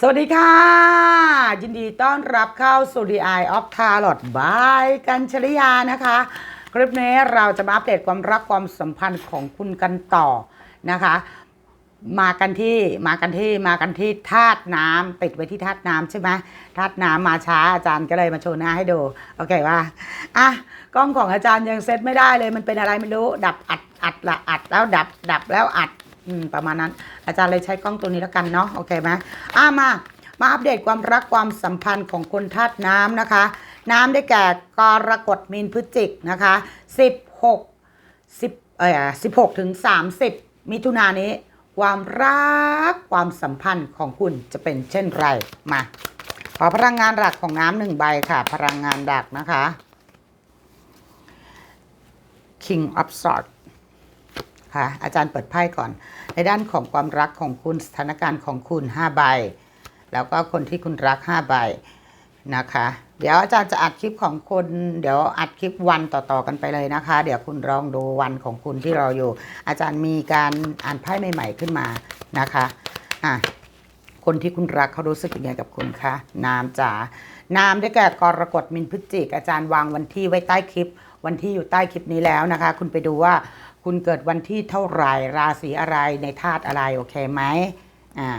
สวัสดีค่ะ ยินดีต้อนรับเข้าสู่ The Eye of Tarot by กัญชริยานะคะ คลิปนี้เราจะมาอัปเดตความรักความสัมพันธ์ของคุณกันต่อนะคะ มากันที่มากันที่มากันที่ธาตุน้ำติดไว้ที่ธาตุน้ำใช่ไหมธาตุน้ำมาช้าอาจารย์ก็เลยมาโชว์หน้าให้ดูโอเคว่าอะกล้องของอาจารย์ยังเซตไม่ได้เลยมันเป็นอะไรไม่รู้ ดับอัดอัดละอัดแล้วดับดับแล้วอัด อืมประมาณนั้น อาจารย์เลยใช้กล้องตัวนี้แล้วกันเนาะโอเคไหมอะมามาอัปเดตความรักความสัมพันธ์ของคนธาตุน้ำนะคะ น้ำได้แก่กรกฎมีนพฤศจิกนะคะ16 10เอ่อ16ถึง30มิถุนายนนี้ ความรักความสัมพันธ์ของคุณจะเป็นเช่นไรมาขอพลังงานหลักของน้ำหนึ่งใบค่ะ พลังงานหลักนะคะ King of Swords ค่ะ อาจารย์เปิดไพ่ก่อน ในด้านของความรักของคุณสถานการณ์ของคุณ 5 ใบ แล้วก็คนที่คุณรัก 5 ใบนะคะ เดี๋ยวอาจารย์จะอัดคลิปของคุณเดี๋ยวอัดคลิปวันต่อๆกันไปเลยนะคะ เดี๋ยวคุณลองดูวันของคุณที่รออยู่ อาจารย์มีการอ่านไพ่ใหม่ๆขึ้นมานะคะอะคนที่คุณรักเขารู้สึกยังไงกับคุณคะน้ำจ๋าน้ำได้แก่กรกฎมินพฤศจิกอาจารย์วางวันที่ไว้ใต้คลิป วันที่อยู่ใต้คลิปนี้แล้วนะคะ คุณไปดูว่า คุณเกิดวันที่เท่าไหร่ราศีอะไรในธาตุอะไรโอเคไหมอ่า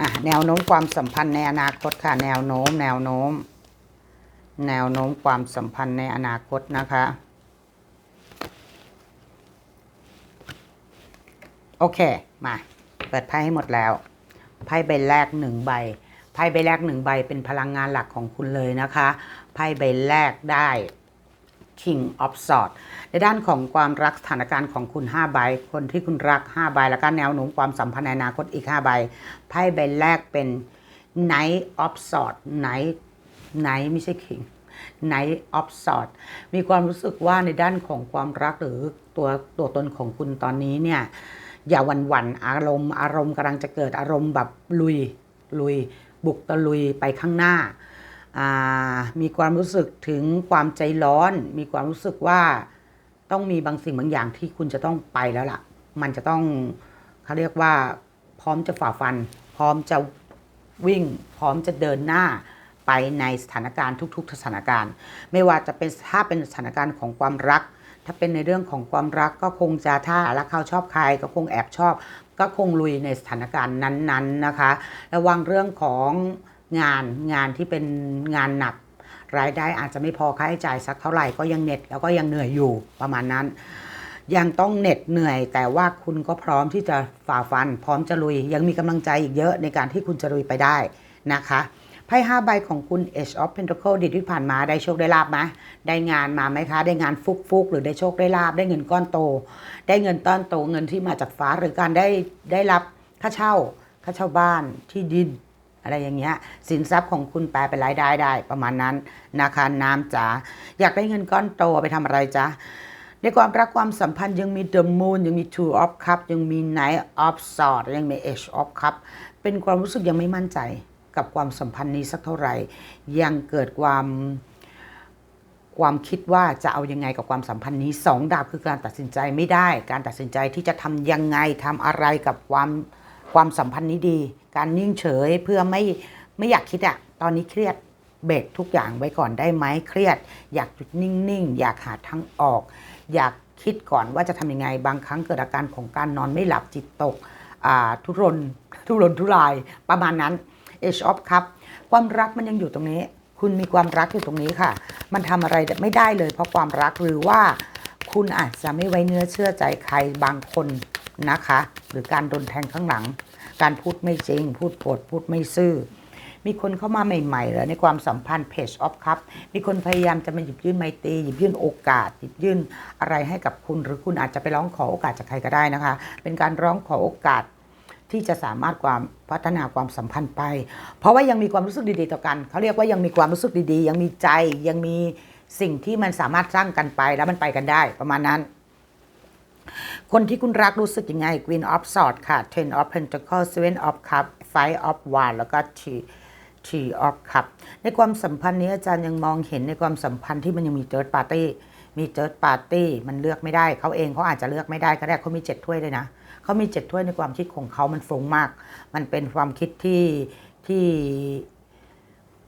อะแนวโน้มความสัมพันธ์ในอนาคตค่ะ แนวโน้ม แนวโน้ม แนวโน้มความสัมพันธ์ในอนาคตนะคะโอเค มา เปิดไพ่ให้หมดแล้ว ไพ่ใบแรกหนึ่งใบ ไพ่ใบแรกหนึ่งใบเป็นพลังงานหลักของคุณเลยนะคะ ไพ่ใบแรกได้ King of Swords ในด้านของความรักสถานการณ์ของคุณ 5 ใบ คนที่คุณรัก 5 ใบ แล้วก็แนวโน้มความสัมพันธ์ในอนาคตอีก 5 ใบ ไพ่ใบแรกเป็น Knight of Swords Knight Knight ไม่ใช่ King Knight of Swords มีความรู้สึกว่าในด้านของความรักหรือตัวตัวตนของคุณตอนนี้เนี่ยอย่าหวันหวันอารมณ์ อารมณ์กำลังจะเกิดอารมณ์แบบลุยลุย บุกตะลุยไปข้างหน้า มีความรู้สึกถึงความใจร้อน มีความรู้สึกว่าต้องมีบางสิ่งบางอย่างที่คุณจะต้องไปแล้วล่ะ มันจะต้องเขาเรียกว่าพร้อมจะฝ่าฟัน พร้อมจะวิ่ง พร้อมจะเดินหน้าไปในสถานการณ์ทุก ๆ สถานการณ์ ไม่ว่าจะเป็นถ้าเป็นสถานการณ์ของความรัก ถ้าเป็นในเรื่องของความรักก็คงจะถ้ารักเขาชอบใครก็คงแอบชอบ ก็คงลุยในสถานการณ์นั้น ๆนะคะ ระวังเรื่องของ งานงานที่เป็นงานหนัก รายได้อาจจะไม่พอค่าใช้จ่ายสักเท่าไหร่ก็ยังเหน็ดแล้วก็ยังเหนื่อยอยู่ประมาณนั้น ยังต้องเหน็ดเหนื่อย แต่ว่าคุณก็พร้อมที่จะฝ่าฟัน พร้อมจะลุย ยังมีกำลังใจอีกเยอะในการที่คุณจะลุยไปได้นะคะไพ่ห้าใบของคุณ Age of Pentacle ดีที่ผ่านมาได้โชคได้ลาบไหมได้งานมาไหมคะ ได้งานฟุกฟุกหรือได้โชคได้ลาบได้เงินก้อนโต ได้เงินต้อนโตเงินที่มาจากฟ้าหรือการได้ได้รับค่าเช่าค่าเช่าบ้านที่ดิน อะไรอย่างเงี้ยสินทรัพย์ของคุณแปลเป็นรายได้ได้ประมาณนั้นนะคะน้ำจ๋าอยากได้เงินก้อนโตไปทำอะไรจ๊ะในความรักความสัมพันธ์ยังมี The Moon ยังมี Two of Cup ยังมี Knight of Swords ยังมี Age of Cup เป็นความรู้สึกยังไม่มั่นใจกับความสัมพันธ์นี้สักเท่าไหร่ ยังเกิดความความคิดว่าจะเอายังไงกับความสัมพันธ์นี้สองดาบคือการตัดสินใจไม่ได้ การตัดสินใจที่จะทำยังไงทำอะไรกับความ ความสัมพันธ์นี้ดี การนิ่งเฉยเพื่อไม่ไม่อยากคิดอะตอนนี้เครียดเบรกทุกอย่างไว้ก่อนได้ไหมเครียด อยากหยุดนิ่งๆ อยากหาทางออก อยากคิดก่อนว่าจะทำยังไง บางครั้งเกิดอาการของการนอนไม่หลับจิตตกทุรนทุรนทุรายประมาณนั้น Age of Cup ความรักมันยังอยู่ตรงนี้ คุณมีความรักอยู่ตรงนี้ค่ะ มันทำอะไรไม่ได้เลยเพราะความรักหรือว่า คุณอาจจะไม่ไว้เนื้อเชื่อใจใครบางคน นะคะ หรือการโดนแทงข้างหลัง การพูดไม่จริง พูดโกรธพูดไม่ซื่อ มีคนเข้ามาใหม่ๆเลยในความสัมพันธ์ Page of Cup มีคนพยายามจะมาหยิบยื่นไมตรีหยิบยื่นโอกาส หยิบยื่นอะไรให้กับคุณ หรือคุณอาจจะไปร้องขอโอกาสจากใครก็ได้นะคะ เป็นการร้องขอโอกาสที่จะสามารถความพัฒนาความสัมพันธ์ไป เพราะว่ายังมีความรู้สึกดีๆต่อกัน เขาเรียกว่ายังมีความรู้สึกดีๆ ยังมีใจ ยังมีสิ่งที่มันสามารถสร้างกันไปแล้วมันไปกันได้ประมาณนั้น คนที่คุณรักรู้สึกยังไง Queen of Swords ค่ะ Ten of Pentacles Seven of Cups Five of Wands แล้วก็ Three Three of Cups ในความสัมพันธ์นี้อาจารย์ยังมองเห็นในความสัมพันธ์ที่มันยังมี Third Party มี Third Party มันเลือกไม่ได้เขาเองเขาอาจจะเลือกไม่ได้ก็ได้เขามีเจ็ดถ้วยเลยนะเขามีเจ็ดถ้วยในความคิดของเขามันฟุ้งมาก มันเป็นความคิดที่ที่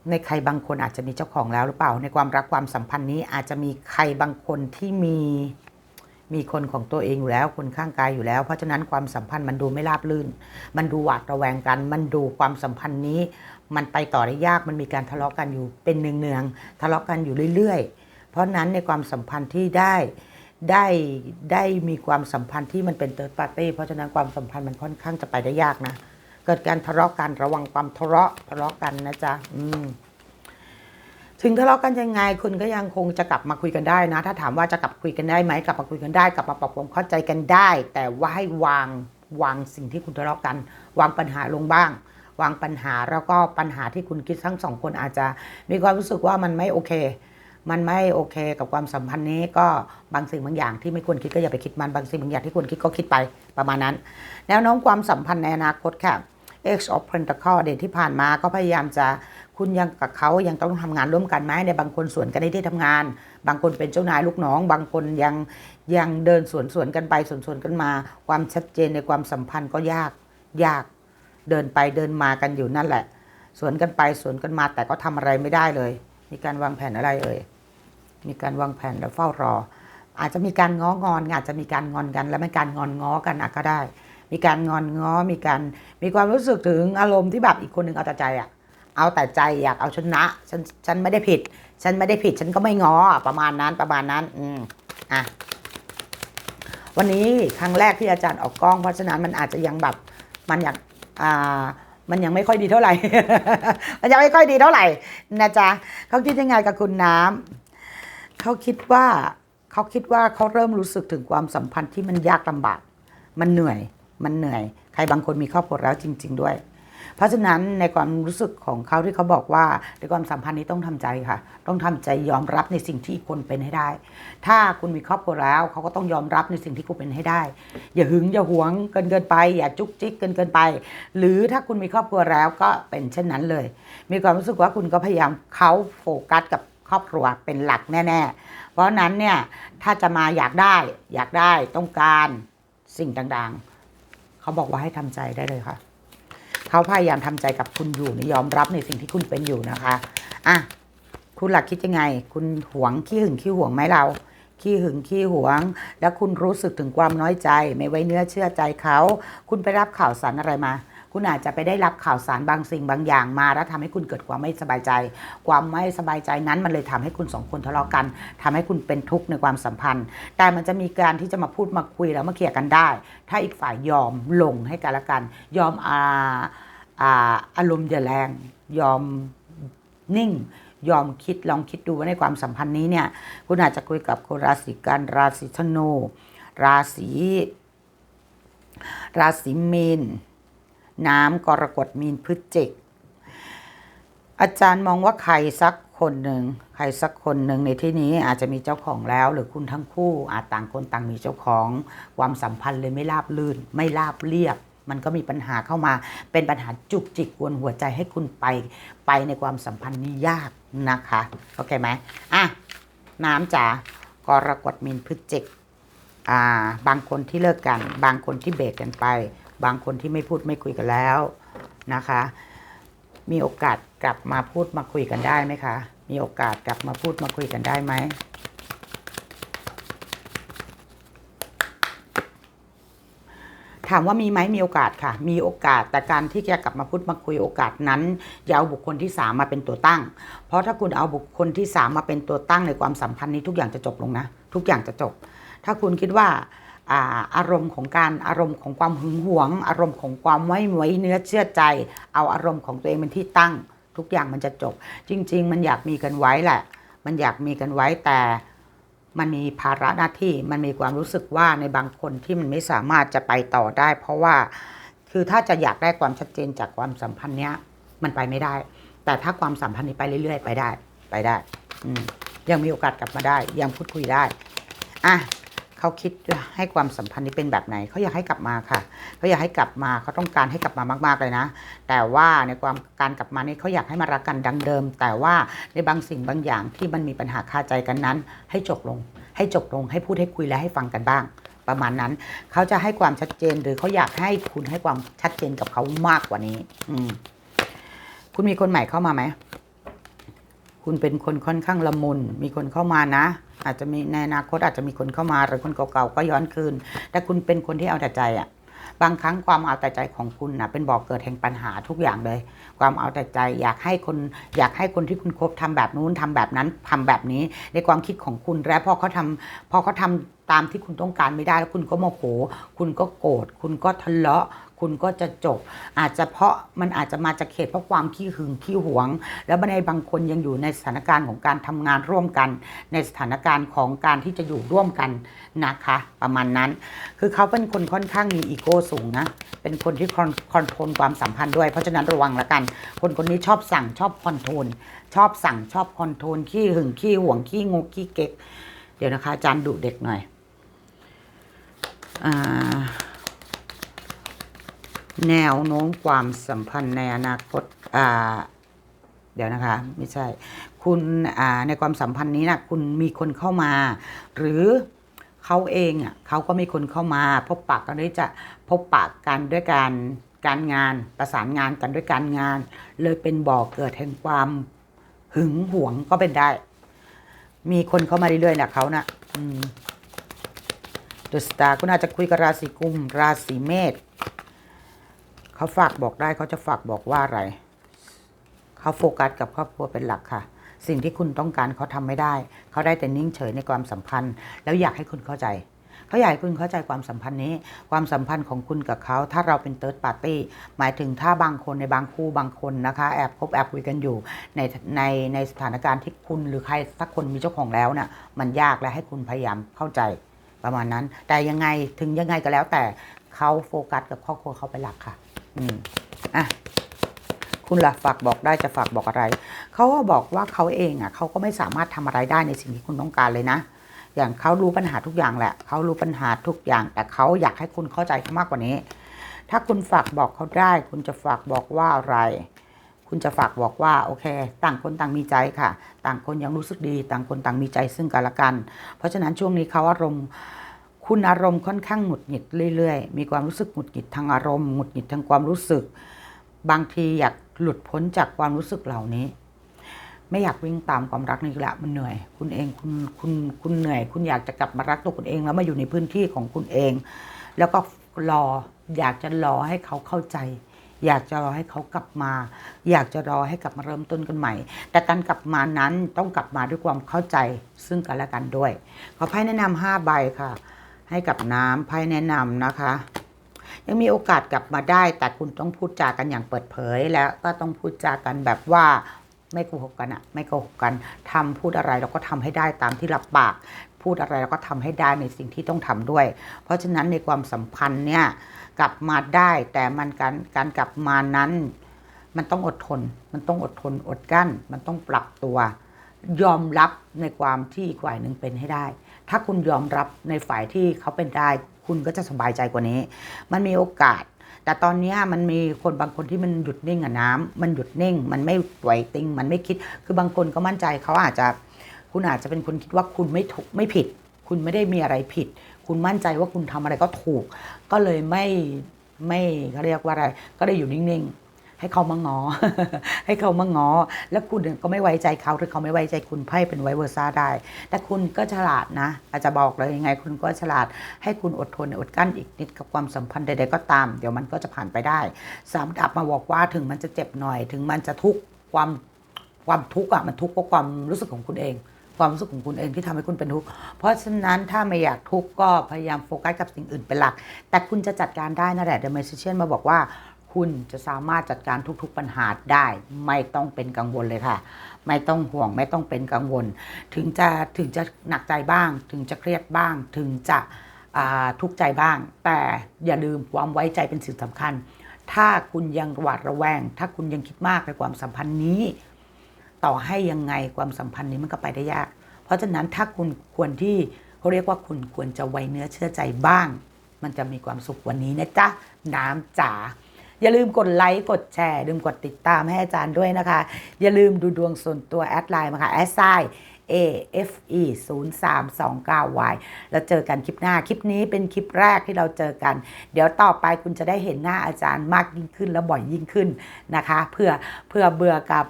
ในใครบางคนอาจจะมีเจ้าของแล้วหรือเปล่า ในความรักความสัมพันธ์นี้อาจจะมีใครบางคนที่มี มีคนของตัวเองอยู่แล้วคนข้างกายอยู่แล้ว เพราะฉะนั้นความสัมพันธ์มันดูไม่ราบรื่น มันดูหวาดระแวงกัน มันดูความสัมพันธ์นี้ มันไปต่อได้ยากมันมีการทะเลาะกันอยู่เป็นเนืองๆทะเลาะกันอยู่เรื่อยๆ เพราะนั้นในความสัมพันธ์ที่ได้ได้ได้มีความสัมพันธ์ที่มันเป็นเติร์ดปาร์ตี้เพราะฉะนั้นความสัมพันธ์มันค่อนข้างจะไปได้ยากนะ เกิดการทะเลาะกันระวังความทะเลาะทะเลาะกันนะจ๊ะอืม ถึงทะเลาะกันยังไงคุณก็ยังคงจะกลับมาคุยกันได้นะ ถ้าถามว่าจะกลับคุยกันได้ไหมกลับมาคุยกันได้ กลับมาปรับความเข้าใจกันได้ แต่ว่าให้วางวางสิ่งที่คุณทะเลาะกัน วางปัญหาลงบ้าง วางปัญหาแล้วก็ปัญหาที่คุณคิดทั้งสองคนอาจจะ มีความรู้สึกว่ามันไม่โอเค มันไม่โอเคกับความสัมพันธ์นี้ก็บางสิ่งบางอย่างที่ไม่ควรคิดก็อย่าไปคิดมันบางสิ่งบางอย่างที่ควรคิดก็คิดไปประมาณนั้น แนวโน้มความสัมพันธ์ในอนาคตค่ะ X of Pentacle อดีตที่ผ่านมาก็พยายามจะคุณยังกับเขายังต้องทำงานร่วมกันไหมในบางคนสวนกันในที่ทำงาน บางคนเป็นเจ้านายลูกน้อง บางคนยังยังเดินสวนสวนกันไปสวนสวนกันมา ความชัดเจนในความสัมพันธ์ก็ยากยากเดินไปเดินมากันอยู่นั่นแหละ สวนกันไปสวนกันมาแต่ก็ทำอะไรไม่ได้เลย มีการวางแผนอะไรเอ่ยมีการวางแผนแล้วเฝ้ารอ อาจจะมีการง้องอนอาจจะมีการงอนกัน แล้วไม่การงอนง้อกันก็ได้ มีการงอนง้อมีการมีความรู้สึกถึงอารมณ์ที่แบบอีกคนหนึ่งเอาแต่ใจอะเอาแต่ใจอยากเอาชนะฉันฉันไม่ได้ผิด ฉันไม่ได้ผิด ฉันก็ไม่ง้อประมาณนั้นประมาณนั้น อืมอะวันนี้ครั้งแรกที่อาจารย์ออกกล้อง เพราะฉะนั้นมันอาจจะยังแบบมันอยากอ่ามันยังไม่ค่อยดีเท่าไหร่ มันยังไม่ค่อยดีเท่าไหร่นะจ๊ะเขาคิดยังไงกับคุณน้ำเขาคิดว่าเขาคิดว่าเขาเริ่มรู้สึกถึงความสัมพันธ์ที่มันยากลำบาก มันเหนื่อย มันเหนื่อย ใครบางคนมีครอบครัวแล้วจริง ๆ ด้วย เพราะฉะนั้นในความรู้สึกของเขาที่เขาบอกว่าในความสัมพันธ์นี้ต้องทำใจค่ะ ต้องทำใจยอมรับในสิ่งที่อีกคนเป็นให้ได้ ถ้าคุณมีครอบครัวแล้วเขาก็ต้องยอมรับในสิ่งที่คุณเป็นให้ได้ อย่าหึงอย่าหวงเกินเกินไป อย่าจุกจิกเกินเกินไป หรือถ้าคุณมีครอบครัวแล้วก็เป็นเช่นนั้นเลย มีความรู้สึกว่าคุณก็พยายามเขาโฟกัสกับครอบครัวเป็นหลักแน่ๆ เพราะฉะนั้นเนี่ยถ้าจะมาอยากได้อยากได้ต้องการสิ่งต่างๆ เขาบอกว่าให้ทำใจได้เลยค่ะ เขาพยายามทำใจกับคุณอยู่นี่ยอมรับในสิ่งที่คุณเป็นอยู่นะคะ อะ คุณหลักคิดยังไง คุณหวงขี้หึงขี้หวงไหมเรา ขี้หึงขี้หวง แล้วคุณรู้สึกถึงความน้อยใจ ไม่ไว้เนื้อเชื่อใจเขา คุณไปรับข่าวสารอะไรมา คุณอาจจะไปได้รับข่าวสารบางสิ่งบางอย่างมา แล้วทำให้คุณเกิดความไม่สบายใจ ความไม่สบายใจนั้นมันเลยทำให้คุณสองคนทะเลาะกันทำให้คุณเป็นทุกข์ในความสัมพันธ์ แต่มันจะมีการที่จะมาพูดมาคุยแล้วมาเคลียร์กันได้ ถ้าอีกฝ่ายยอมลงให้กันละกัน ยอมอาอาอารมณ์อย่าแรง ยอมนิ่ง ยอมคิดลองคิดดูว่าในความสัมพันธ์นี้เนี่ย คุณอาจจะคุยกับคนราศีกันราศีธนูราศีราศีมีน น้ำกรกฎมีนพฤศจิก อาจารย์มองว่าใครสักคนหนึ่งใครสักคนหนึ่งในที่นี้อาจจะมีเจ้าของแล้ว หรือคุณทั้งคู่อาจต่างคนต่างมีเจ้าของ ความสัมพันธ์เลยไม่ราบลื่น ไม่ราบเรียบ มันก็มีปัญหาเข้ามา เป็นปัญหาจุกจิกกวนหัวใจให้คุณไป ไปในความสัมพันธ์นี้ยากนะคะโอเคไหมอะน้ำจ๋ากรกฎมีนพฤศจิกอ่าบางคนที่เลิกกัน บางคนที่เบรกกันไป บางคนที่ไม่พูดไม่คุยกันแล้วนะคะ มีโอกาสกลับมาพูดมาคุยกันได้ไหมคะ มีโอกาสกลับมาพูดมาคุยกันได้ไหมถามว่ามีไหมมีโอกาสค่ะ มีโอกาสแต่การที่จะกลับมาพูดมาคุยโอกาสนั้นอย่าเอาบุคคลที่สามมาเป็นตัวตั้ง เพราะถ้าคุณเอาบุคคลที่สามมาเป็นตัวตั้งในความสัมพันธ์นี้ทุกอย่างจะจบลงนะ ทุกอย่างจะจบ ถ้าคุณคิดว่า อาอารมณ์ของการอารมณ์ของความหึงหวง อารมณ์ของความไว้ไว้เนื้อเชื่อใจ เอาอารมณ์ของตัวเองเป็นที่ตั้ง ทุกอย่างมันจะจบ จริง ๆ มันอยากมีกันไว้แหละ มันอยากมีกันไว้แต่มันมีภาระหน้าที่มันมีความรู้สึกว่าในบางคนที่มันไม่สามารถจะไปต่อได้ เพราะว่าคือถ้าจะอยากได้ความชัดเจนจากความสัมพันธ์เนี้ยมันไปไม่ได้ แต่ถ้าความสัมพันธ์นี้ไปเรื่อย ๆ ไปได้ไปได้อืยังมีโอกาสกลับมาได้ ยังพูดคุยได้อะ เขาคิดให้ความสัมพันธ์นี้เป็นแบบไหนเขาอยากให้กลับมาค่ะเขาอยากให้กลับมาเขาต้องการให้กลับมามาก ๆเลยนะ แต่ว่าในความการกลับมานี้เขาอยากให้มารักกันดังเดิม แต่ว่าในบางสิ่งบางอย่างที่มันมีปัญหาคาใจกันนั้น ให้จบลง ให้จบลงให้พูดให้คุยและให้ฟังกันบ้างประมาณนั้น เขาจะให้ความชัดเจนหรือเขาอยากให้คุณให้ความชัดเจนกับเขามากกว่านี้ อืม คุณมีคนใหม่เข้ามาไหม คุณเป็นคนค่อนข้างละมุน มีคนเข้ามานะ อาจจะมีในอนาคตอาจจะมีคนเข้ามาหรือคนเก่าๆก็ย้อนคืน แต่คุณเป็นคนที่เอาแต่ใจอะบางครั้งความเอาแต่ใจของคุณนะเป็นบ่อกเกิดแห่งปัญหาทุกอย่างเลย ความเอาแต่ใจอยากให้คนอยากให้คนที่คุณคบทำแบบนู้นทำแบบนั้นทำแบบนี้ ในความคิดของคุณและพอเขาทำพอเขาทำตามที่คุณต้องการไม่ได้แล้วคุณก็โมโห คุณก็โกรธคุณก็ทะเลาะ คุณก็จะจบ อาจจะเพราะมันอาจจะมาจากเหตุเพราะความขี้หึงขี้หวง แล้วในบางคนยังอยู่ในสถานการณ์ของการทำงานร่วมกัน ในสถานการณ์ของการที่จะอยู่ร่วมกันนะคะ ประมาณนั้น คือเขาเป็นคนค่อนข้างมีอีโก้สูงนะเป็นคนที่คอนคอนโทรลความสัมพันธ์ด้วยเพราะฉะนั้นระวังละกัน คนคนนี้ชอบสั่งชอบคอนโทรลชอบสั่งชอบคอนโทรลขี้หึงขี้หวงขี้งกขี้เก๊กเดี๋ยวนะคะอาจารย์ดุเด็กหน่อยอ่า แนวโน้มความสัมพันธ์ในอนาคตอ่าเดี๋ยวนะคะ ไม่ใช่ คุณอ่าในความสัมพันธ์นี้นะคุณมีคนเข้ามา หรือเขาเองอะเขาก็มีคนเข้ามา พบปะกันด้วยจะพบปะกันด้วยการการงานประสานงานกันด้วยการงาน เลยเป็นบ่อเกิดแห่งความหึงหวงก็เป็นได้ มีคนเข้ามาเรื่อยๆแหละเขานะ่ะอืมดูสตาร์คุณอาจจะคุยกับราศีกุม ราศีเมษ เขาฝากบอกได้เขาจะฝากบอกว่าอะไร เขาโฟกัสกับครอบครัวเป็นหลักค่ะ สิ่งที่คุณต้องการเขาทำไม่ได้ เขาได้แต่นิ่งเฉยในความสัมพันธ์ แล้วอยากให้คุณเข้าใจเขาอยากให้คุณเข้าใจความสัมพันธ์นี้ ความสัมพันธ์ของคุณกับเขา ถ้าเราเป็นเติร์ดปาร์ตี้หมายถึงถ้าบางคนในบางคู่บางคนนะคะ แอบคบแอบคุยกันอยู่ในในในสถานการณ์ที่คุณหรือใครสักคนมีเจ้าของแล้วน่ะมันยากและให้คุณพยายามเข้าใจประมาณนั้น แต่ยังไงถึงยังไงก็แล้วแต่เขาโฟกัสกับครอบครัวเขาเป็นหลักค่ะ อะคุณล่ะฝากบอกได้จะฝากบอกอะไร เขาก็บอกว่าเขาเองอะเขาก็ไม่สามารถทำอะไรได้ในสิ่งที่คุณต้องการเลยนะ อย่างเขารู้ปัญหาทุกอย่างแหละ เขารู้ปัญหาทุกอย่าง แต่เขาอยากให้คุณเข้าใจเขามากกว่านี้ ถ้าคุณฝากบอกเขาได้ คุณจะฝากบอกว่าอะไร คุณจะฝากบอกว่าโอเค ต่างคนต่างมีใจค่ะ ต่างคนยังรู้สึกดี ต่างคนต่างมีใจซึ่งกันและกัน เพราะฉะนั้นช่วงนี้เขาอารมณ์ คุณอารมณ์ค่อนข้างหงุดหงิดเรื่อยๆ มีความรู้สึกหงุดหงิดทางอารมณ์หงุดหงิดทางความรู้สึก บางทีอยากหลุดพ้นจากความรู้สึกเหล่านี้ ไม่อยากวิ่งตามความรักนี่แหละมันเหนื่อย คุณเองคุณคุณคุณเหนื่อย คุณอยากจะกลับมารักตัวคุณเองแล้วมาอยู่ในพื้นที่ของคุณเอง แล้วก็รออยากจะรอให้เขาเข้าใจ อยากจะรอให้เขากลับมา อยากจะรอให้กลับมาเริ่มต้นกันใหม่ แต่การกลับมานั้นต้องกลับมาด้วยความเข้าใจซึ่งกันและกันด้วย ขอไพ่แนะนำห้าใบค่ะ ให้กับน้ำไพ่แนะนำนะคะ ยังมีโอกาสกลับมาได้แต่คุณต้องพูดจากันอย่างเปิดเผยแล้วก็ต้องพูดจากันแบบว่าไม่โกหกกันอะไม่โกหกกันทำพูดอะไรเราก็ทำให้ได้ตามที่รับปาก พูดอะไรเราก็ทำให้ได้ในสิ่งที่ต้องทำด้วย เพราะฉะนั้นในความสัมพันธ์เนี่ยกลับมาได้แต่มันการการกลับมานั้น มันต้องอดทน มันต้องอดทนอดกั้น มันต้องปรับตัว ยอมรับในความที่อีกฝ่ายหนึ่งเป็นให้ได้ ถ้าคุณยอมรับในฝ่ายที่เขาเป็นได้ คุณก็จะสบายใจกว่านี้ มันมีโอกาส แต่ตอนนี้มันมีคนบางคนที่มันหยุดนิ่งอะน้ำมันหยุดนิ่ง มันไม่ไหวติง มันไม่คิด คือบางคนก็มั่นใจเขาอาจจะ คุณอาจจะเป็นคนคิดว่าคุณไม่ถูกไม่ผิด คุณไม่ได้มีอะไรผิด คุณมั่นใจว่าคุณทำอะไรก็ถูก ก็เลยไม่ไม่เขาเรียกว่าอะไร ก็ได้อยู่นิ่งๆ ให้เขามางอ ให้เขามางอ แล้วคุณก็ไม่ไว้ใจเขาหรือเขาไม่ไว้ใจคุณไพ่เป็นไวเวอร์ซ่าได้ แต่คุณก็ฉลาดนะ อาจจะบอกเลยยังไง คุณก็ฉลาด ให้คุณอดทนอดกั้นอีกนิดกับความสัมพันธ์ใดๆก็ตาม เดี๋ยวมันก็จะผ่านไปได้สามดับมาบอกว่าถึงมันจะเจ็บหน่อย ถึงมันจะทุกข์ความความทุกข์อะมันทุกข์เพราะความรู้สึกของคุณเองความรู้สึกของคุณเองที่ทำให้คุณเป็นทุกข์ เพราะฉะนั้นถ้าไม่อยากทุกข์ก็พยายามโฟกัสกับสิ่งอื่นเป็นหลัก แต่คุณจะจัดการได้นั่นแหละ The Magician มาบอกว่า คุณจะสามารถจัดการทุกๆปัญหาได้ ไม่ต้องเป็นกังวลเลยค่ะ ไม่ต้องห่วงไม่ต้องเป็นกังวล ถึงจะถึงจะหนักใจบ้าง ถึงจะเครียดบ้าง ถึงจะทุกข์ใจบ้าง แต่อย่าลืมความไว้ใจเป็นสิ่งสำคัญ ถ้าคุณยังหวาดระแวง ถ้าคุณยังคิดมากในความสัมพันธ์นี้ ต่อให้ยังไงความสัมพันธ์นี้มันก็ไปได้ยาก เพราะฉะนั้นถ้าคุณควรที่เขาเรียกว่าคุณควรจะไว้เนื้อเชื่อใจบ้าง มันจะมีความสุขวันนี้นะจ๊ะน้ำจ๋า อย่าลืมกดไลค์กดแชร์ลืมกดติดตามให้อาจารย์ด้วยนะคะ อย่าลืมดูดวงส่วนตัวแอดไลน์มาค่ะแอดไซ A F E 0 3 2 9 Y แล้วเจอกันคลิปหน้า คลิปนี้เป็นคลิปแรกที่เราเจอกัน เดี๋ยวต่อไปคุณจะได้เห็นหน้าอาจารย์มากยิ่งขึ้นและบ่อยยิ่งขึ้นนะคะ เพื่อเพื่อเบื่อกับ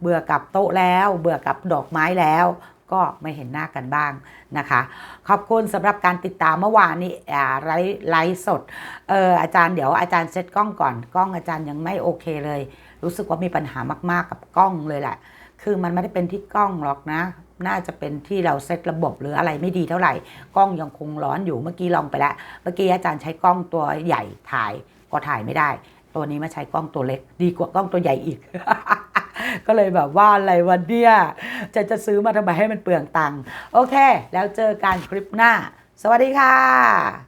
เบื่อกับโต๊ะแล้ว เบื่อกับดอกไม้แล้ว ก็ไม่เห็นหน้ากันบ้างนะคะ ขอบคุณสำหรับการติดตามเมื่อวานนี้ไลฟ์ไลฟ์สดเอออาจารย์เดี๋ยวอาจารย์เซตกล้องก่อนกล้องอาจารย์ยังไม่โอเคเลย รู้สึกว่ามีปัญหามาก ๆ กับกล้องเลยแหละ คือมันไม่ได้เป็นที่กล้องหรอกนะน่าจะเป็นที่เราเซตระบบหรืออะไรไม่ดีเท่าไหร่ กล้องยังคงร้อนอยู่เมื่อกี้ลองไปแล้ว เมื่อกี้อาจารย์ใช้กล้องตัวใหญ่ถ่ายก็ถ่ายไม่ได้ ตัวนี้มาใช้กล้องตัวเล็ก ดีกว่ากล้องตัวใหญ่อีก ก็เลยแบบว่าอะไรวันเนี้ยจะจะซื้อมาทำไมให้มันเปลืองตังค์โอเค แล้วเจอกันคลิปหน้า สวัสดีค่ะ